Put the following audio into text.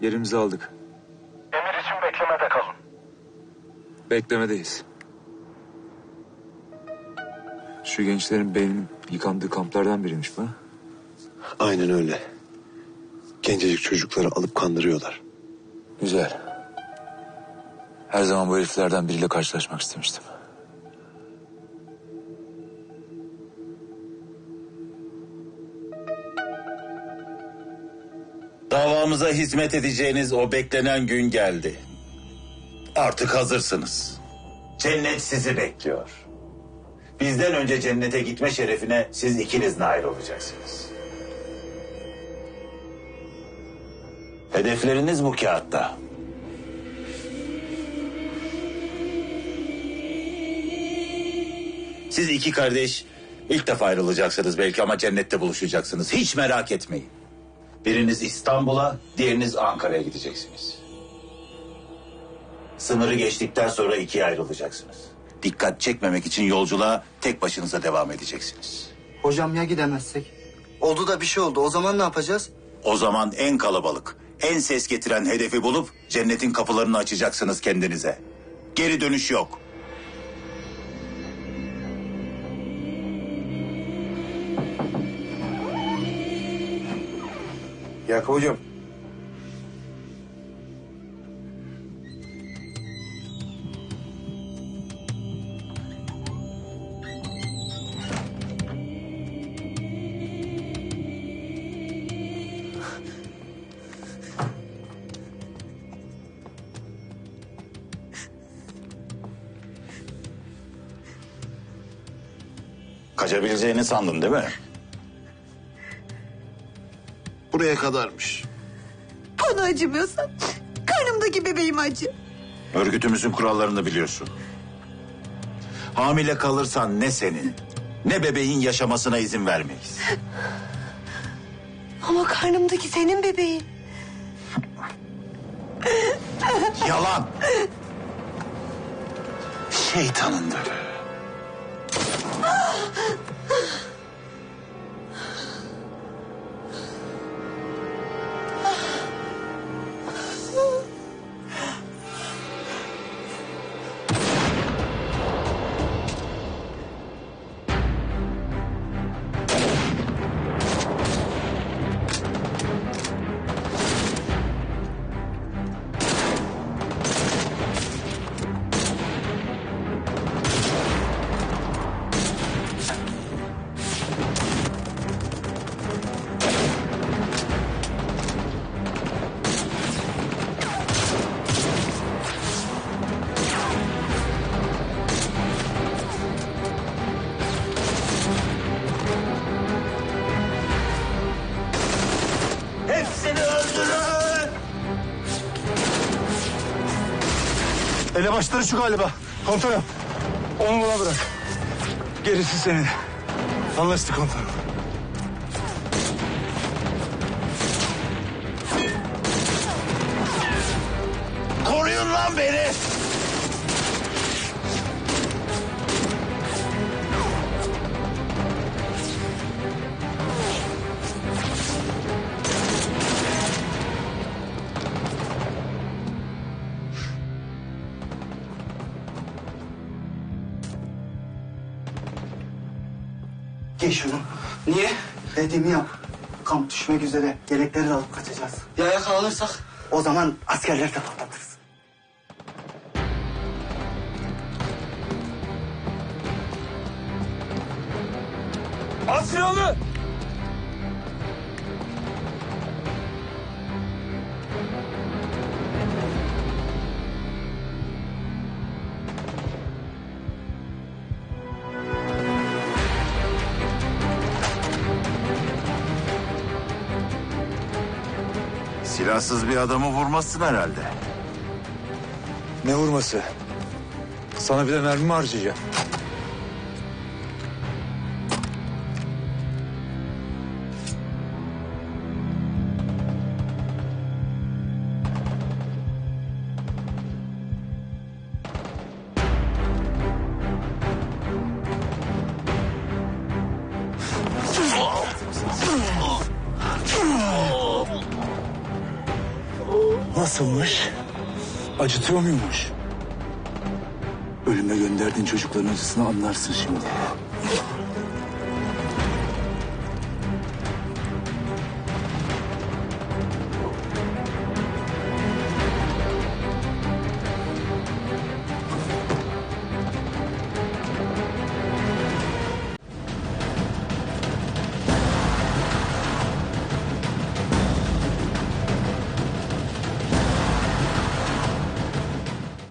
Yerimizi aldık. Emir için beklemede kalın. Beklemedeyiz. Şu gençlerin beyninin yıkandığı kamplardan biriymiş bu. Aynen öyle. Gencecik çocukları alıp kandırıyorlar. Güzel. Her zaman bu heriflerden biriyle karşılaşmak istemiştim. Davamıza hizmet edeceğiniz o beklenen gün geldi. Artık hazırsınız. Cennet sizi bekliyor. Bizden önce cennete gitme şerefine siz ikiniz nail olacaksınız. Hedefleriniz bu kağıtta. Siz iki kardeş ilk defa ayrılacaksınız belki ama cennette buluşacaksınız. Hiç merak etmeyin. Biriniz İstanbul'a, diğeriniz Ankara'ya gideceksiniz. Sınırı geçtikten sonra ikiye ayrılacaksınız. Dikkat çekmemek için yolculuğa tek başınıza devam edeceksiniz. Hocam ya gidemezsek? Oldu da bir şey oldu. O zaman ne yapacağız? O zaman en kalabalık, en ses getiren hedefi bulup cennetin kapılarını açacaksınız kendinize. Geri dönüş yok. Yakup hocam. Kaçabileceğini sandın değil mi? Buraya kadarmış. Bana acımıyorsan karnımdaki bebeğim acı. Örgütümüzün kurallarını biliyorsun. Hamile kalırsan ne senin ne bebeğin yaşamasına izin vermeyiz. Ama karnımdaki senin bebeğin. Yalan. Şeytanındır. Elebaşları şu galiba. Komutanım. Onu bana bırak. Gerisi senin. Anlaştık komutanım. Koruyun lan beni. Giy şunu. Niye? Dediğimi yap. Kamp düşmek üzere. Yelekleri de alıp kaçacağız. Ya yakalanırsak? O zaman askerleri de patlatırız. Asyalı! Silahsız bir adamı vurmazsın herhalde. Ne vurması? Sana bir de mermi mi harcayacağım? Oh! Nasılmış? Acıtıyor muymuş? Ölüme gönderdiğin çocukların acısını anlarsın şimdi.